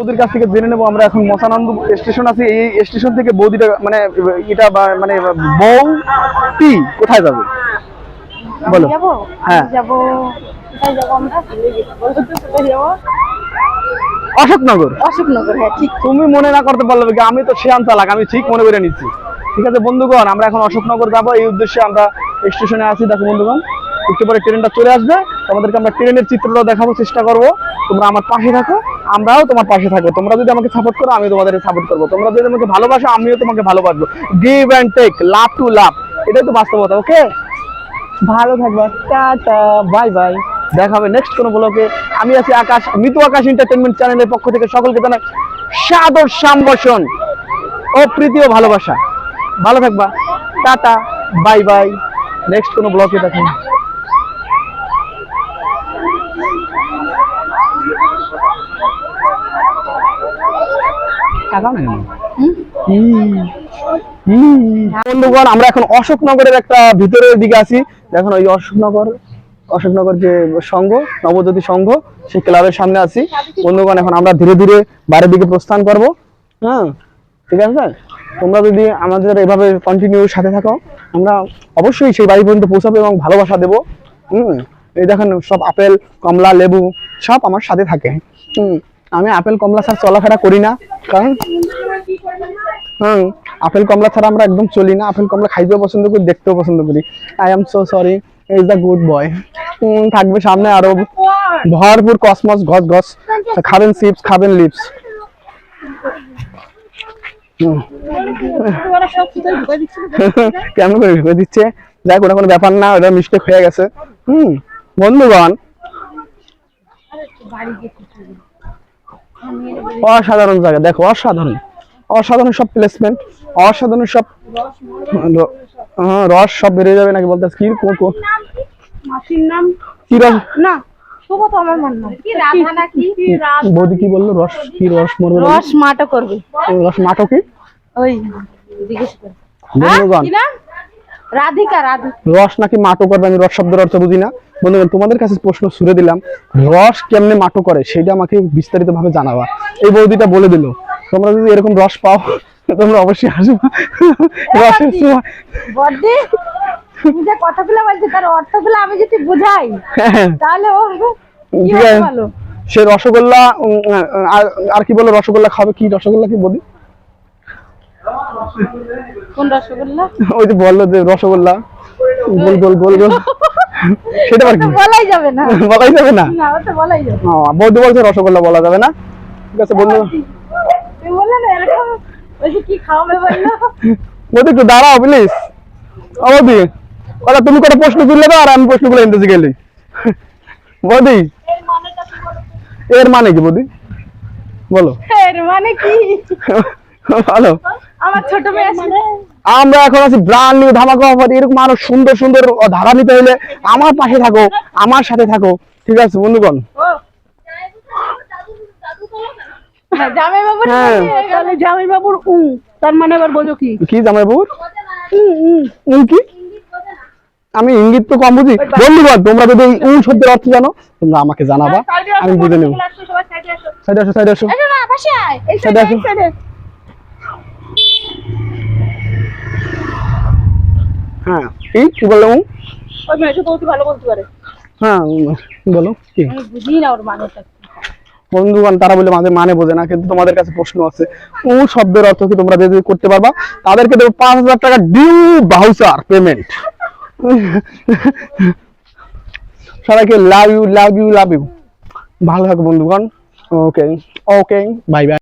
বৌদির কাছ থেকে জেনে নেব আমরা এখন মশানন্দ স্টেশন আছি এই স্টেশন থেকে বৌদিটা মানে এটা মানে বউ টি কোথায় যাবে? বলো। হ্যাঁ। অশোকনগর। অশোকনগর হ্যাঁ ঠিক। তুমি মনে না করতে পারলে আমি তো শিয়ান চালাক আমি ঠিক মনে করে নিচ্ছি। ঠিক আছে বন্ধুগণ আমরা এখন অশোকনগর যাব এই উদ্দেশ্যে আমরা স্টেশনে আছি। দেখো বন্ধুগণ একটু পরে ট্রেনটা চলে আসবে। তোমাদেরকে আমরা ট্রেনের চিত্রটা দেখাবো চেষ্টা করব। তোমরা আমার পাশে থাকো। আমরাও তোমার পাশে থাকব। তোমরা যদি আমাকে সাপোর্ট করো আমি তোমাদের সাপোর্ট করব। তোমরা যদি আমাকে ভালোবাসো আমিও তোমাকে ভালোবাসবো। Give and take love to love এটাই তো বাস্তবতা ওকে ভালো থাকবা। টাটা বাই বাই দেখা হবে নেক্সট কোনো ব্লগে আমি আছি আকাশ মিতু আকাশ এন্টারটেনমেন্ট চ্যানেলের পক্ষ থেকে সকলকে জানাই সাদর সম্ভাষণ ও প্রীতি ও ভালোবাসা। ভালো থাকবা। টাটা বাই বাই নেক্সট কোনো ব্লগে দেখেন বন্ধুগণ আমরা এখন অশোকনগরের একটা ভিতরের দিকে আছি। দেখুন ওই অশোকনগর অশোকনগর যে সংঘ নবজ্যোতি সংঘ সেই ক্লাবের সামনে আছি। বন্ধুগণ এখন আমরা ধীরে ধীরে বাইরের দিকে প্রস্থান করব। হ্যাঁ ঠিক আছে? স্যার তোমরা যদি আমাদের এভাবে কন্টিনিউ সাথে থাকো আমরা অবশ্যই সেই বাড়ি পর্যন্ত পৌঁছাবো এবং ভালোবাসা দেবো। হুম এই দেখেন সব আপেল কমলা লেবু সব আমার সাথে থাকে। হুম। আমি আপেল, কমলা ছাড়া চলাফেরা করি না, কারণ, হুম, আপেল, কমলা ছাড়া আমরা একদম চলি না। আপেল, কমলা খাইতেও পছন্দ করি, দেখতেও পছন্দ করি। I am so sorry is the good boy থাকবে সামনে আরও ভরপুর কসমস গস গস খাবেন চিপস খাবেন লিপস কেমন করে ঢুকে দিচ্ছে? যাই কোনো কোনো ব্যাপার না, ওটা মিস্টেক হয়ে গেছে। হুম, বন্ধুগণ। অসাধারণ জায়গা দেখো অসাধারণ। অসাধারণ সব প্লেসমেন্ট অসাধারণ সব হ্যাঁ, রস সব বেরিয়ে যাবে নাকি বলতে কি কো- কো- মাসির নাম? কি রস? না তবু তো আমার মন না কি? রাধা? নাকি বৌদি কি বলল? রস কি রস মরবে রস মাটো করবে। রস মাটো কি? ওই জিজ্ঞেস করে বন্ধুগণ কি নাম রাধিকা রাধিকা রস নাকি মাটো করবে? আমি রস শব্দের অর্থ বুঝি না। বন্ধুগণ তোমাদের কাছে প্রশ্ন ছুড়ে দিলাম। রস কেমনে মাটো করে? সেটা আমাকে বিস্তারিত ভাবে জানাবা। এই বৌদিটা বলে দিল তোমরা যদি এরকম রস পাও তোমরা অবশ্যই আসবা। রসের সময় তুমি যে কথাগুলো বলছি তার অর্থগুলো আমি যদি বুঝাই হ্যাঁ, তাহলে ও সে রসগোল্লা আর কি বলে রসগোল্লা খাবে? কি রসগোল্লা কি বলি কোন রসগোল্লা? ওই যে বলল যে রসগোল্লা। গোল গোল গোল গোল। সেটা আর কি? তো বলাই যাবে না। বলাই যাবে না? না ওটা বলাই যাবে না। ও, বৌদি বলছে রসগোল্লা বলা যাবে না। ঠিক আছে বন্ধু তুমি বললে না এরকম ওই কি খাওয়াবে বলল? বৌদি একটু দাঁড়াও প্লিজ বৌদি ওরা তুমি কটা প্রশ্ন তুললে দাও আর আমি প্রশ্নগুলো ইন্টাজি গেলি। বৌদি এর মানে কি বৌদি? বলো। এর মানে কি? ভালো আমার ছোট মেয়ে আমরা এখন আছি ব্রান্ড নিউ ধামাকা অফার এরকম আরও সুন্দর সুন্দর ধারা নিতে হলে আমার পাশে থাকো আমার সাথে থাকো। ঠিক আছে বন্ধুগণ? হ্যাঁ, জামাই বাবুর হ্যাঁ। তাহলে জামাই বাবুর উ তার মানে আবার বোঝো কি? কি জামাই বাবুর উম। কি? আমি ইঙ্গিত তো কম বুঝি। বন্ধুগণ তোমরা যদি এই উন শব্দের অর্থ জানো তোমরা আমাকে জানাবা আমি বুঝে নেব। সাইডে আসো সাইডে আসো। এসো না পাশে আয়। এই সাইডে সাইডে আসো। এই সাইডে হ্যাঁ। এই কি বলল উম? ওই মেয়েটা তো ভালো বলতে পারে। হ্যাঁ বলো কি? বুঝি না ওর মানেটা বন্ধুগণ তারা বলে মাঝে মানে বোঝে না কিন্তু তোমাদের কাছে প্রশ্ন আছে। ও শব্দের অর্থ কি তোমরা যদি করতে পারবা? তাদেরকে দেবো পাঁচ হাজার টাকা ডিউ ভাউচার পেমেন্ট। সবাইকে love you love you love you. ভালো থাকো বন্ধুগণ। Okay okay bye bye.